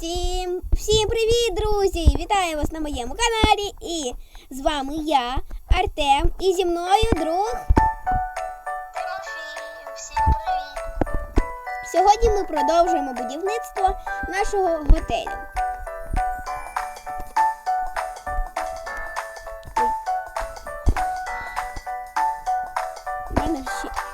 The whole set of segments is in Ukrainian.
Всім, всім привіт, друзі! Вітаю вас на моєму каналі. І з вами я, Артем, і зі мною друг. Всім привіт! Сьогодні ми продовжуємо будівництво нашого готелю. Ой.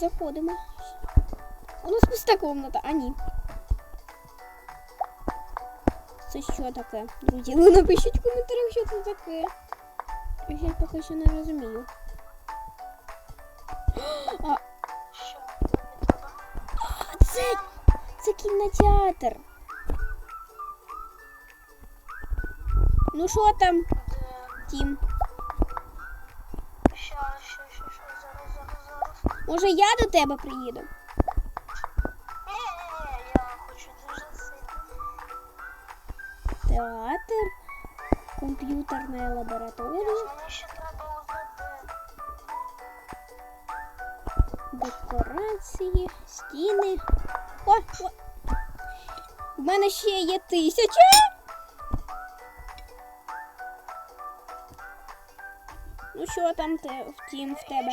Заходимо. У нас пуста комната, а ні. Це що таке, друзі? Ви напишіть в коментарях, що це таке. Я поки що не розумію. А, тобі це, це кінотеатр. Ну що там? Тім? Може я до тебе приїду? Я хочу дуже сильно. Театр, комп'ютерна лабораторія, декорації, стіни. О, о. В мене ще є тисяча. Ну що там те, втім в тебе?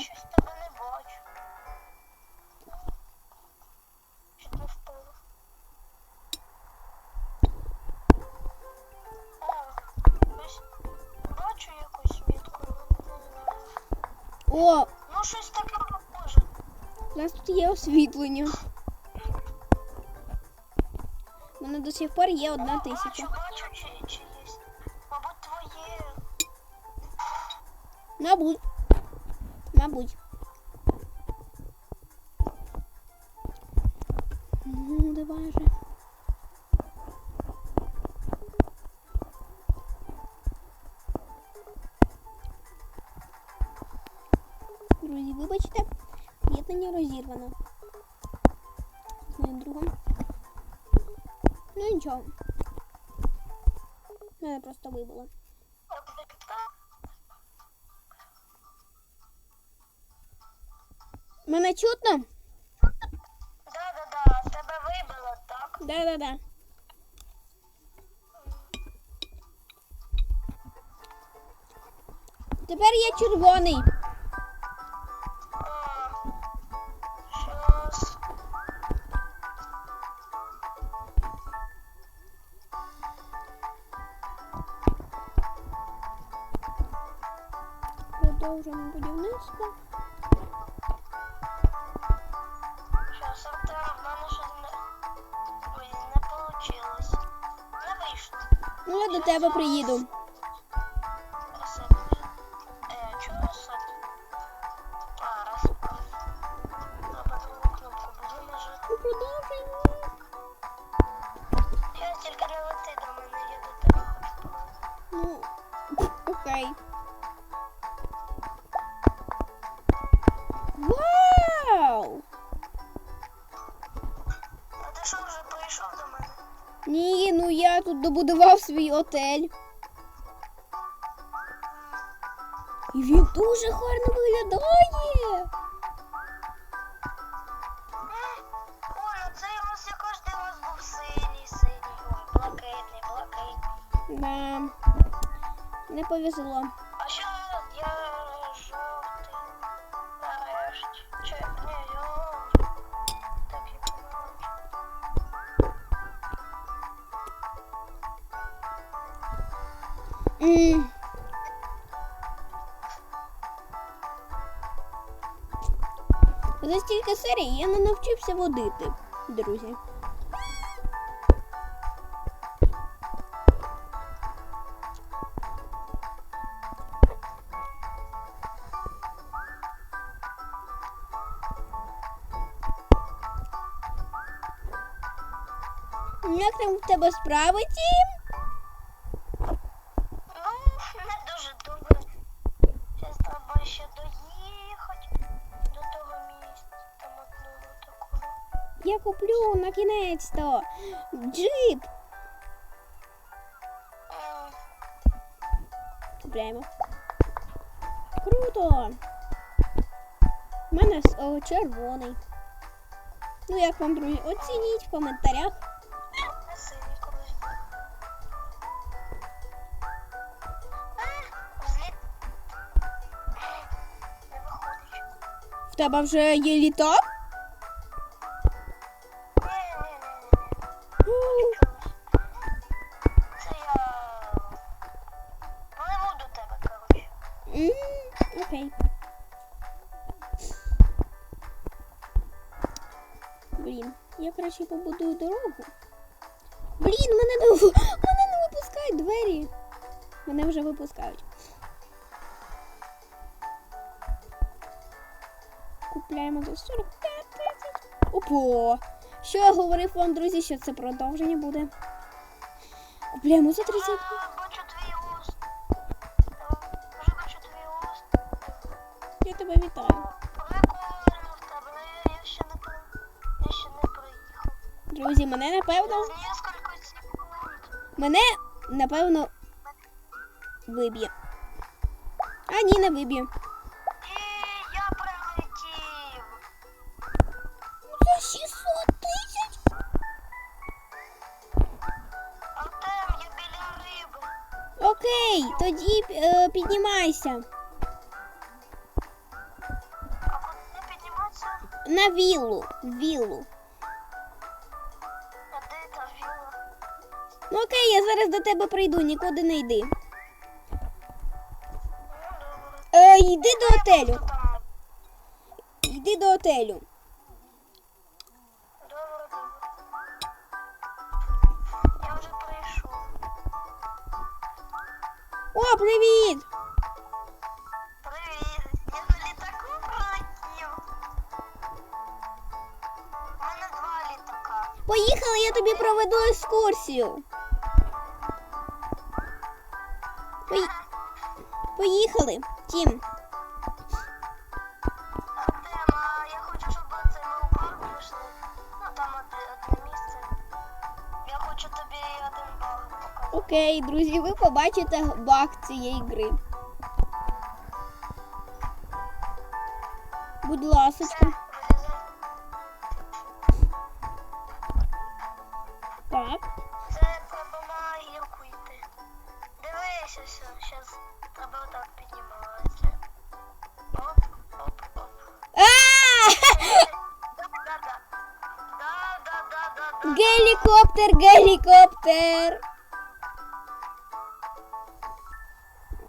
У нас тут є освітлення. У мене до сих пор є одна тисяча. Бачу, бачу, чи, чи є. Мабуть, твоє. Мабуть. Мабуть. Ну, давай же. Друзі, вибачте, єднання розірвано. З моїм другом. Ну нічого. Мене просто вибило. Мене чутно? Да-да-да, тебе вибило, так? Да-да-да. Тепер я червоний. Продовжуємо будівництво. Щас, Артем, в мене ще не... Ой, не получилось. Не вийшло. Ну, я до тебе приїду. Добудував свій отель. І він дуже гарно виглядає. М, Ой, а цей раз я кожен раз був синій, синій. Ой, блакитний, блакитний. Да. Не повезло. За стільки серій я не навчився водити, друзі. Як там в тебе справи, Тім? Кінець-то джип. М, Купляємо. Круто! У мене о, червоний. Ну, як вам, друзі, оцініть в коментарях. В тебе вже є літак? Краще побудую дорогу. Блін, мене не, мене не випускають двері. Мене вже випускають. Купляємо за 45-30. Опо! Що я говорив вам, друзі, що це продовження буде. Купляємо за 30. Друзі, мене напевно. Мене напевно виб'є. А ні, не виб'є. Я прилетів. За 600 тисяч. Артем, я біля риби. Окей, тоді е, піднімайся А куди підніматися? на віллу. Віллу. Я зараз до тебе прийду, нікуди не йди. Е, йди до Я готелю. Йди до добре. Я вже прийшов. О, привіт! Привіт! Я на літаку прилетів. У мене два літака. Поїхали, я тобі проведу екскурсію. Поїхали, Тім. Артем, я хочу, щоб це ми у парк пішли. Ну там одне, одне місце. Я хочу тобі один баг показати. Окей, друзі, ви побачите баг цієї гри. Будь Все, ласочка. Так. Це треба на гірку йти. Дивися, все, зараз треба отак підніматися. Оп, оп, оп. А! Да-да-да. Да-да-да-да-да. Гелікоптер, гелікоптер.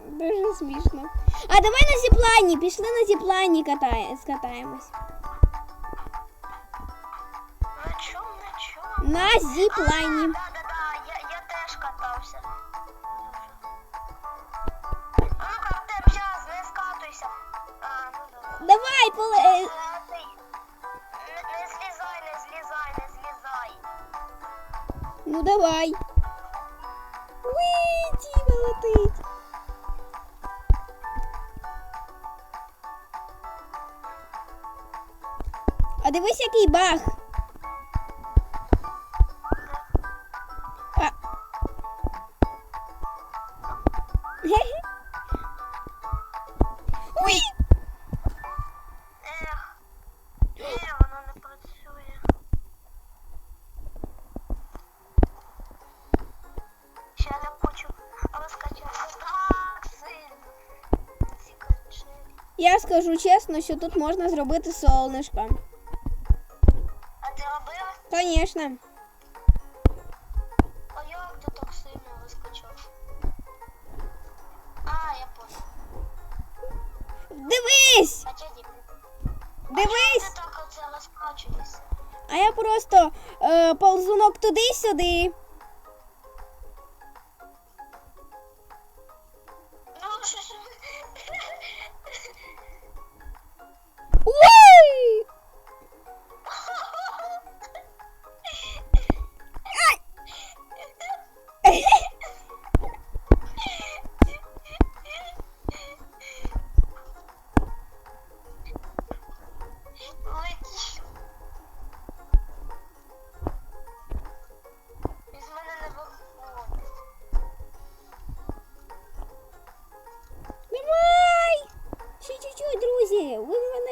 Дуже смішно. А давай на зіплайні. Пішли на зіплайні катає, скатаємось. На чому, на чому? На зіплайні. А дивись, який баг. А. Ні, воно не працює. Ще не хочу розкачати. Я скажу чесно, що тут можна зробити солнышко. Конечно. А як ти так сильно розкачав? А, я понял. Дивись! А чого? Дивись! Ти так оце розкачуєшся. А я просто е, ползунок туди-сюди.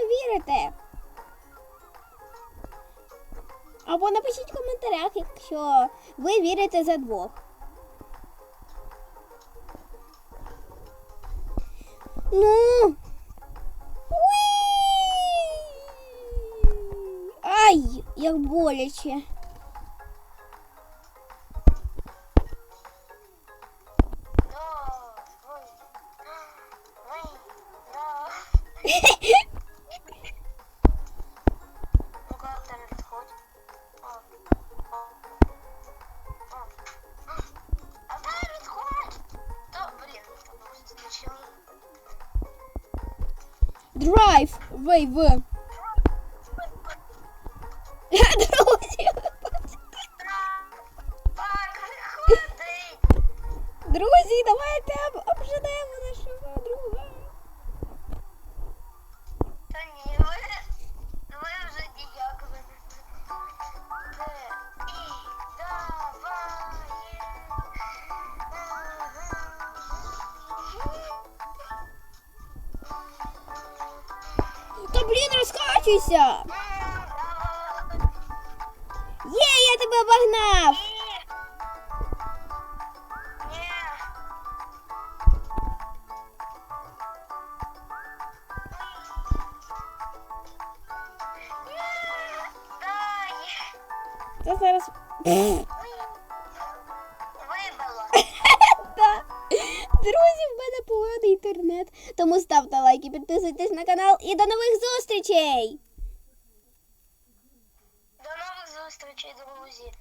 Вірите. Або напишіть в коментарях, якщо ви вірите за двох. Ну. Ай, як боляче. Oi, Ivan. блін, розкачуйся. Є, я тебе обогнав. Ні. Дай. Це зараз. Друзі, в мене поганий інтернет. Тому ставте лайки, підписуйтесь на канал і до нових зустрічей! До нових зустрічей, друзі.